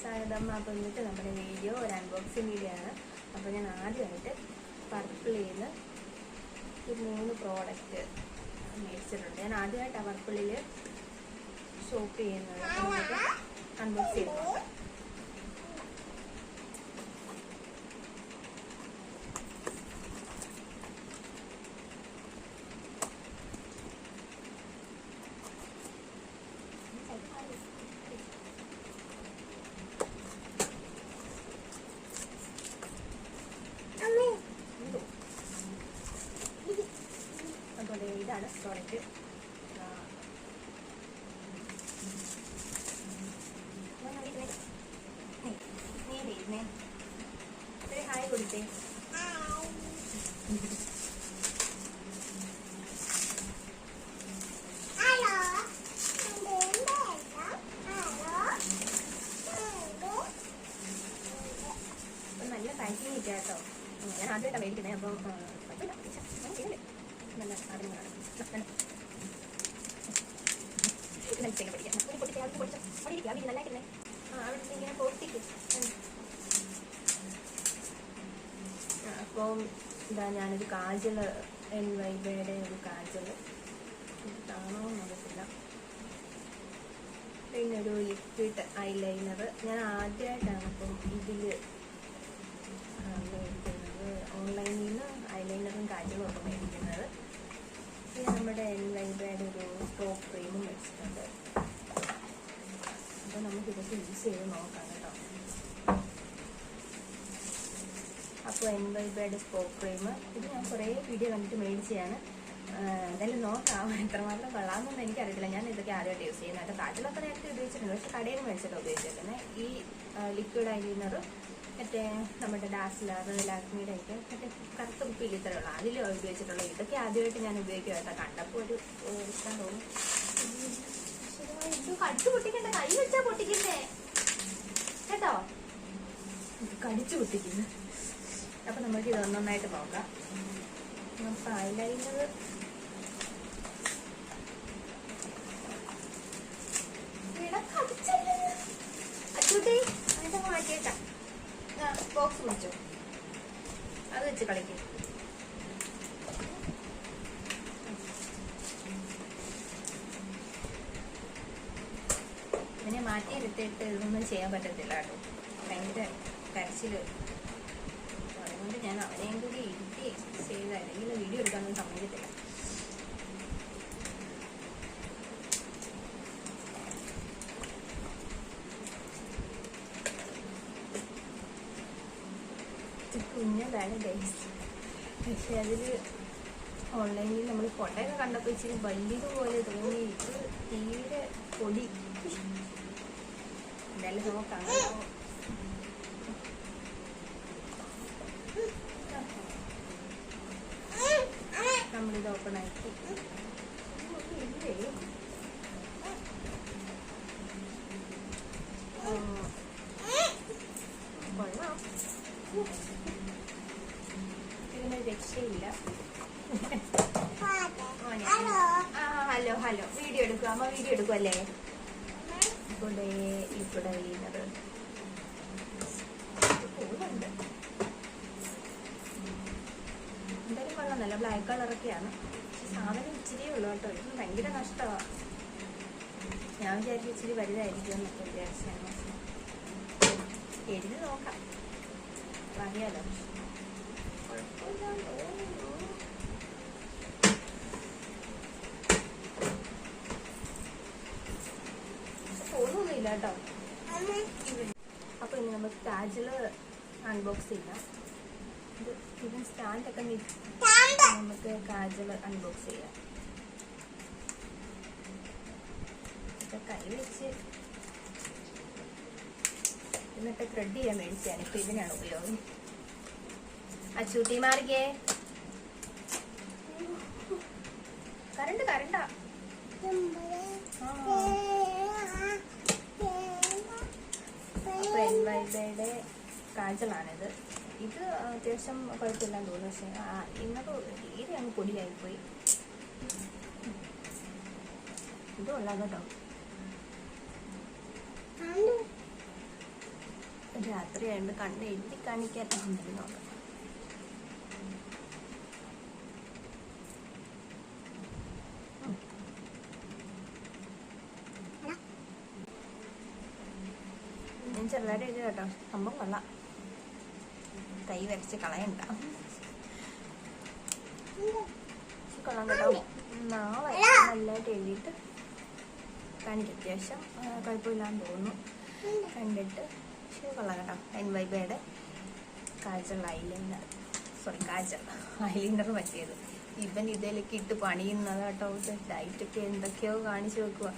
സ്വാഗതം അപ്പോൾ ഇന്നത്തെ നമ്മുടെ വീഡിയോ ഒരു അൺബോക്സിങ് വീഡിയോ ആണ്. അപ്പോൾ ഞാൻ ആദ്യമായിട്ട് പർപ്പിളിൽ നിന്ന് ഈ മൂന്ന് പ്രോഡക്റ്റ് മേടിച്ചിട്ടുണ്ട്. ഞാൻ ആദ്യമായിട്ടാണ് പർപ്പിളിൽ ഷോപ്പ് ചെയ്യുന്നത്. അൺബോക്സ് ചെയ്ത് നോക്കാം അപ്പോൾ ദേ ഇതാണ് പ്രോഡക്റ്റ് ഹായ് കൊടുത്തേ അപ്പൊ നല്ല പാക്കിങ് കിട്ടുക കേട്ടോ ഉം, ഞാൻ ആദ്യമായിട്ടാണ് മേടിക്കുന്നത് അപ്പം ആ, കുഴപ്പമില്ല ഛെ, ഞാൻ ചെയ്യല്ലേ നല്ല അറിവുകളാണ് അപ്പം ഇതാ ഞാനൊരു കാജൽ എൻ വൈബയുടെ ഒരു കാജൽ കാണോ നടക്കില്ല പിന്നെ ഒരു ലിക്വിഡ് ഐലൈനർ. ഞാൻ ആദ്യമായിട്ടാണ് അപ്പം ഇതിൽ മേടിക്കുന്നത്. ഓൺലൈനിൽ നിന്ന് ഐലൈനറും കാജലും ഒക്കെ മേടിക്കുന്നത്. നമ്മുടെ എൻ വൈബയുടെ ഒരു ടോപ്പ് ക്രീമും വെച്ചിട്ടുണ്ട്. അപ്പോൾ നമുക്ക് ഇതൊക്കെ യൂസ് ചെയ്ത് നോക്കാം കേട്ടോ. അപ്പോൾ എൻ സ്പോക്ക് ക്രീം ഇത് ഞാൻ കുറേ വീഡിയോ കണ്ടിട്ട് മേടിച്ചതാണ് എന്തായാലും നോക്കാം. എത്രമാത്രം കൊള്ളാമെന്നൊന്നും എനിക്കറിയത്തില്ല. ഞാൻ ഇതൊക്കെ ആദ്യമായിട്ട് യൂസ് ചെയ്യുന്നത്. കാറ്റിലൊക്കെ നേരത്തെ ഉപയോഗിച്ചിട്ടുണ്ട്. പക്ഷെ കടയിൽ മേടിച്ചിട്ടാണ് മേടിച്ചിട്ട് ഉപയോഗിച്ചിരിക്കുന്നത് ഈ ലിക്വിഡ് ഐലൈനർ മറ്റേ നമ്മുടെ ഡാസ്ലർ ലാക്മിയുടെ ഒക്കെ മറ്റേ കറുത്ത കുപ്പിയിൽ ഇത്രയുള്ള അതിൽ ഉപയോഗിച്ചിട്ടുള്ള ഇതൊക്കെ ആദ്യമായിട്ട് ഞാൻ ഉപയോഗിക്കുക കണ്ടപ്പോൾ ഒരു ഇഷ്ടം തോന്നും കടിച്ചു പൊട്ടിക്കണ്ട? കൈ വെച്ചാ പൊട്ടിക്കുന്നേ കേട്ടോ? കടിച്ചു പൊട്ടിക്കുന്നു. അപ്പൊ നമുക്ക് ഇത് ഒന്നൊന്നായിട്ട് നോക്കാം. അപ്പൊ ഐലൈനർ അച്ചൂട്ടി അതിന്റെ മാറ്റിയേക്കാം ബോക്സ് പിടിച്ചോ അത് വെച്ച് കളിക്കും ഇതിനെ മാറ്റി ഇരുത്തിയിട്ട് ഇതൊന്നും ചെയ്യാൻ പറ്റത്തില്ല കേട്ടോ. ഭയങ്കര കരച്ചിൽ അതുകൊണ്ട് ഞാൻ അവനെയും കൂടി ഇരുത്തി ചെയ്ത് അല്ലെങ്കിൽ വീഡിയോ എടുക്കാനൊന്നും സമ്മതിക്കത്തില്ല. കുഞ്ഞതാണ് പക്ഷെ അതിൽ ഓൺലൈനിൽ നമ്മൾ ഫോട്ടോയൊക്കെ കണ്ടപ്പോൾ ഇച്ചിരി വലിയതുപോലെ തോന്നി. തീരെ പൊടി. എന്തായാലും നോക്കാം. നമ്മളിത് ഓപ്പൺ ആക്കി. കൊള്ളാം ഇതിന് രക്ഷയില്ല ഹലോ ഹലോ വീഡിയോ എടുക്കുക അമ്മ വീഡിയോ എടുക്കുമല്ലേ ഇവിടെ ഇവിടെ വീണത് പോകുന്നുണ്ട് എന്തായാലും കൊള്ളാം. നല്ല ബ്ലാക്ക് കളറൊക്കെയാണ് സാധനം ഇച്ചിരിയേ ഉള്ളൂ കേട്ടോ. ഇത് ഭയങ്കര നഷ്ടമാണ് ഞാൻ വിചാരിച്ചു ഇച്ചിരി വലുതായിരിക്കും എന്നൊക്കെ വിചാരിച്ചാണ് എഴുതി നോക്കാം. അറിയാലോ കുഴപ്പമില്ല തോന്നുന്നു. പക്ഷെ കേട്ടോ അപ്പൊ ഇനി നമുക്ക് കാജൽ അൺബോക്സ് ചെയ്യാം. ഇത് ഇതിന് സ്റ്റാൻഡൊക്കെ നമുക്ക് കാജൽ അൺബോക്സ് ചെയ്യാം. കൈ വെച്ച് എന്നിട്ട് ത്രെഡ് ചെയ്യാൻ മേടിച്ചാണ് ഇപ്പൊ ഇതിനാണ് ഉപയോഗം. അച്ചൂട്ടി മാറിക്കേ. കരണ്ട് കറണ്ടാ ആ. അപ്പൊ എൻ വൈബയുടെ കാജലാണിത് ഇത് അത്യാവശ്യം കുഴപ്പമില്ലാന്ന് തോന്നുന്നു. പക്ഷേ ആ ഇന്നത് തീരെ അങ്ങ് പൊടിയായിപ്പോയി. ഇത് കൊള്ളാം കേട്ടോ. രാത്രിയായിട്ട് കണ്ണ് എഴുതി കാണിക്കാൻ നോക്കാം ഞാൻ ചെറുതായിട്ട് എഴുതി കേട്ടോ. സംഭവം കൊള്ളാം. കൈ വരച്ച് കളയണ്ട. കൊള്ളാം കേട്ടോ. നാളെ നല്ലതായിട്ട് എഴുതിയിട്ട് കാണിക്കും. അത്യാവശ്യം കുഴപ്പമില്ലാന്ന് തോന്നുന്നു. കണ്ടിട്ട് കൊള്ളാം കേട്ടോ. എൻ വൈബയുടെ kajal eyeliner. Sorry kajal eyeliner പറ്റിയത്. ഇവൻ ഇതിലേക്ക് ഇട്ട് പണിയുന്നത് കേട്ടോ ലൈറ്റൊക്കെ എന്തൊക്കെയോ കാണിച്ചു വെക്കുക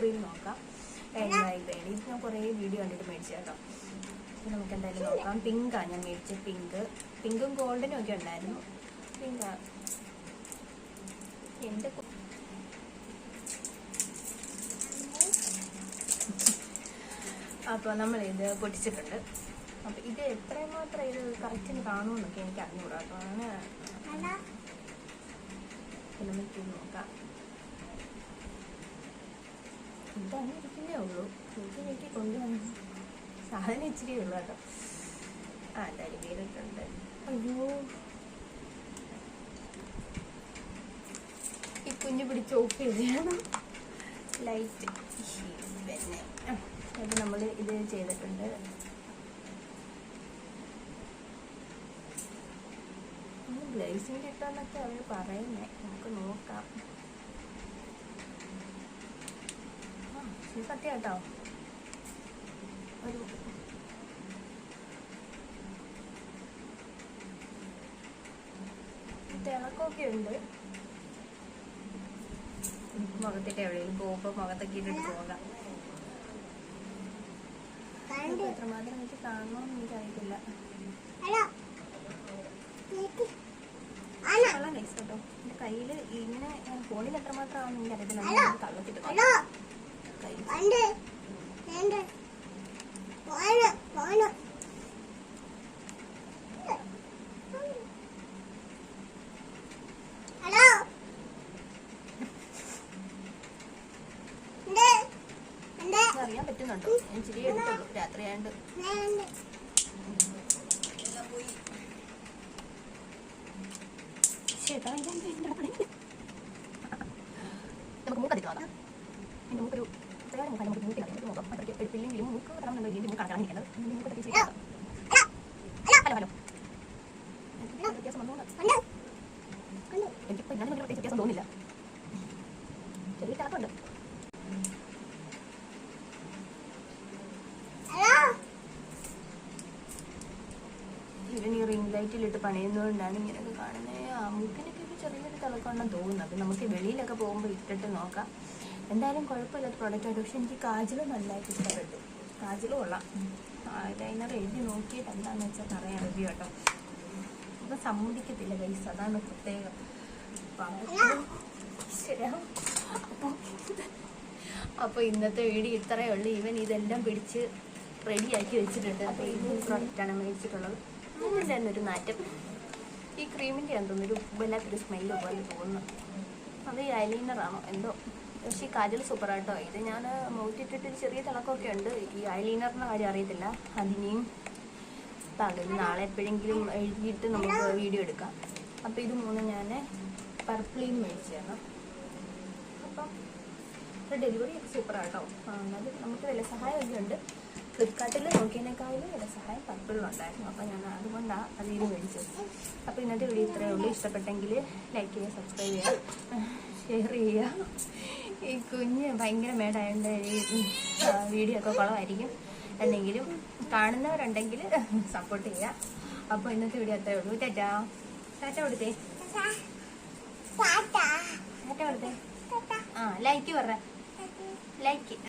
ക്രീം നോക്കാം. എണ്ണായി വേണം. ഇത് ഞാൻ കുറേ വീഡിയോ കണ്ടിട്ട് മേടിച്ചു കേട്ടോ. നമുക്ക് എന്തായാലും നോക്കാം. പിങ്കാണ് ഞാൻ മേടിച്ചത് പിങ്ക് പിങ്കും ഗോൾഡനും ഒക്കെ ഉണ്ടായിരുന്നു. പിങ്കാണ് എന്റെ അപ്പോൾ നമ്മളിത് പൊട്ടിച്ചിട്ടുണ്ട്. അപ്പോൾ ഇത് എത്രമാത്രം മാത്രം ഇത് കറക്റ്റിന് കാണുമെന്നൊക്കെ എനിക്ക് അറിഞ്ഞുകൂടാ. അപ്പോൾ അങ്ങനെ നമുക്ക് നോക്കാം. ഇതാണ് ഇരിക്കുന്നേ ഉള്ളൂ ഇത് എനിക്ക് കൊണ്ടുവന്നു സാധനം ഇച്ചിരി ഉള്ളു കേട്ടോ ആ എന്തായാലും വീടിട്ടുണ്ട് അയ്യോ. ഈ കുഞ്ഞു പിടിച്ച് ഓഫ് ചെയ്യണം ലൈറ്റ് പിന്നെ അത് നമ്മൾ ഇത് ചെയ്തിട്ടുണ്ട്. ഗ്ലേസിങ് കിട്ടാന്നൊക്കെ അവർ പറയുന്നേ. നമുക്ക് നോക്കാം ആ, ഇത് സത്യം കേട്ടോ ഒരു തിളക്കമൊക്കെ ഉണ്ട് മുഖത്തിട്ട് എവിടെയെങ്കിലും പോകുമ്പോൾ മുഖത്തൊക്കെ ഇട്ടിട്ട് പോകാം എത്രമാത്രം എനിക്ക് കാണണമെന്ന് എനിക്കറിയത്തില്ല കൊള്ളാം ഗൈസ് കേട്ടോ എന്റെ കയ്യിൽ ഇങ്ങനെ ഫോണിൽ എത്രമാത്രം ആണെന്ന് ഞാൻ കള്ളത്തിട്ട് കയ്യിൽ അറിയാൻ പറ്റുന്നുണ്ടോ? ഞാൻ ഇച്ചിരി എടുത്തുള്ളൂ. രാത്രി ഇതിന്റെ നമുക്ക് മൂക്കത്തി കാണാം എന്റെ മൂക്കൊരു നമുക്ക് മൂക്കി കളയാം നോക്കാം അത്രയ്ക്ക് എടുത്തില്ലെങ്കിലും മൂക്ക് കടന്നുണ്ടോ ഇതിന്റെ മൂക്കാണ് കളഞ്ഞിരിക്കുന്നത് ഇതിന്റെ മൂക്കത്തൊക്കെ ഹലോ പണിയുന്നതുകൊണ്ടാണ് ഇങ്ങനെയൊക്കെ കാണുന്നത്. ആ ചെറിയൊരു തിളക്കമുണ്ടെന്ന് തോന്നുന്നു. അപ്പം നമുക്ക് വെളിയിലൊക്കെ പോകുമ്പോൾ ഇട്ടിട്ട് നോക്കാം. എന്തായാലും കുഴപ്പമില്ലാത്ത പ്രോഡക്റ്റ് ആയിട്ട്. പക്ഷെ എനിക്ക് കാജലും നല്ലതായിട്ട് ഇഷ്ടപ്പെട്ടു. കാജലും കൊള്ളാം. ലൈനർ എഴുതി നോക്കിയിട്ട് എന്താണെന്ന് വെച്ചാൽ പറയാൻ റിവ്യൂ കേട്ടോ. അപ്പം സമ്മതിക്കത്തില്ല ഗൈസ്. അതാണ് പ്രത്യേകം. ശരിയാ അപ്പം അപ്പോൾ ഇന്നത്തെ വീഡിയോ ഇത്രയേ ഉള്ളൂ. ഇവൻ ഇതെല്ലാം പിടിച്ച് റെഡിയാക്കി വെച്ചിട്ടുണ്ട്. അപ്പോൾ ഈ പ്രോഡക്റ്റാണ് മേടിച്ചിട്ടുള്ളത്. ഇതിന്റെ നാറ്റം ഈ ക്രീമിന്റെ തോന്നുന്നു ഒരു വല്ലാത്തൊരു സ്മെല്ല് പോലെ തോന്നുന്നു. അത് ഈ ഐലൈനറാണോ എന്തോ. പക്ഷേ ഈ കാജൽ സൂപ്പറാട്ടോ. ഇത് ഞാൻ മൂട്ടിട്ടിട്ട് ചെറിയ തിളക്കമൊക്കെ ഉണ്ട്. ഈ ഐലൈനറിന്റെ കാര്യം അറിയത്തില്ല. അതിനെയും തകരും നാളെ എപ്പോഴെങ്കിലും എഴുതിയിട്ട് നമുക്ക് വീഡിയോ എടുക്കാം. അപ്പോൾ ഇത് മൂന്ന് ഞാൻ പർപ്പിളിയും തരണം. അപ്പം ഡെലിവറി ഒക്കെ സൂപ്പറാട്ടോ. അത് നമുക്ക് വില സഹായമൊക്കെ ഉണ്ട്. ഫ്ലിപ്കാർട്ടിൽ നോക്കിയതിനേക്കാളും വില സഹായം പർപ്പിളിലുണ്ടായിരുന്നു അപ്പോൾ ഞാൻ അതുകൊണ്ടാണ് അതിൽ ഇത് മേടിച്ചത് അപ്പോൾ ഇന്നത്തെ വീഡിയോ ഇത്രയേ ഉള്ളൂ. ഇഷ്ടപ്പെട്ടെങ്കിൽ ലൈക്ക് ചെയ്യുക സബ്സ്ക്രൈബ് ചെയ്യുക ഷെയർ ചെയ്യുക. ഈ കുഞ്ഞ് ഭയങ്കര മേടായതുകൊണ്ട് ഈ വീഡിയോ ഒക്കെ കുളമായിരിക്കും എന്തെങ്കിലും കാണുന്നവരുണ്ടെങ്കിൽ സപ്പോർട്ട് ചെയ്യുക അപ്പോൾ ഇന്നത്തെ വീഡിയോ അത്രേ ഉള്ളൂ. ടാറ്റാ. ടാറ്റ കൊടുത്തേ. ടാറ്റ. കൊടുത്തേ. ആ ലൈക്ക് പറ. ലൈക്ക്